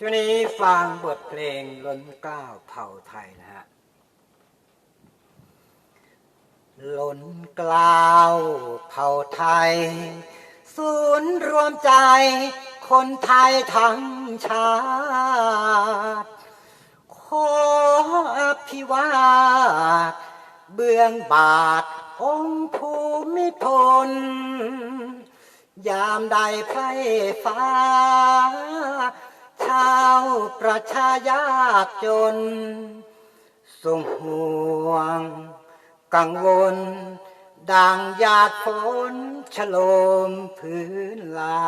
ช่วงนี้ฟังบทเพลงล้นเกล้าวเผ่าไทยนะฮะล้นเกล้าวเผ่าไทย ศูนย์รวมใจ คนไทยทั้งชาติ ขออภิวาทเบื้องบาท องค์ภูมิพล ยามใดไพฟ้า ชาวประชายากจนทรงห่วง กังวล ดังหยาดฝนฉโลมพื้นลา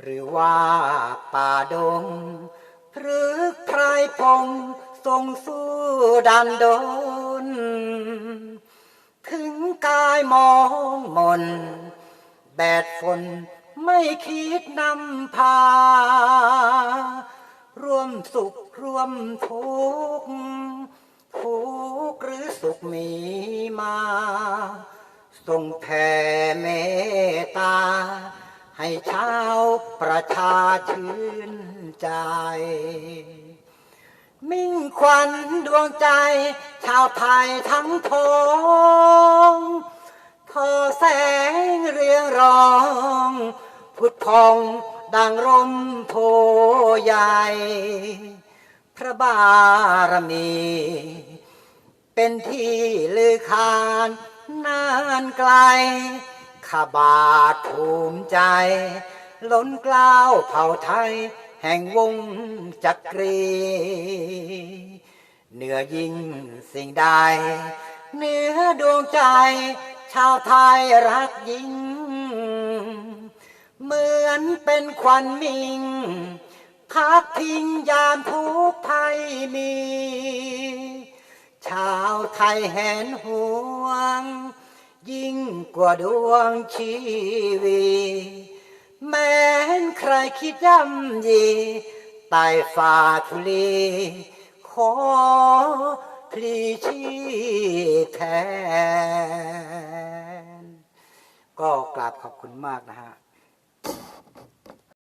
หรือว่าป่าดงพรึกไพรพงทรงสู้ดันดน ถึงกายมองมนแดดฝน ไม่คิดนำพา ร่วมสุขร่วมทุกข์ทุกข์หรือสุขมีมา ทรงแผ่เมตตา ให้ชาวประชาชื่นใจ มิ่งควันดวงใจ ชาวไทยทั้งทองทอแสงเรียงรอง พุทธพองดังร่มโพใหญ่ พระบารมี เป็นที่ลือคานนานไกลข้าบาทภูมิใจ ล้นกล้าวเผ่าไทย แห่งวงจักรี เหนือยิ่งสิ่งใดเหนือดวงใจ ชาวไทยรักยิ่ง อนเป็นควันมิง พักพิงยามทุกภัยมี ชาวไทยแหนห่วง ยิ่งกว่าดวงชีวีแม้นใครคิดย่ำยีใต้ฝ่าทุลีขอพลีชีแทน ก็กราบขอบคุณมากนะฮะ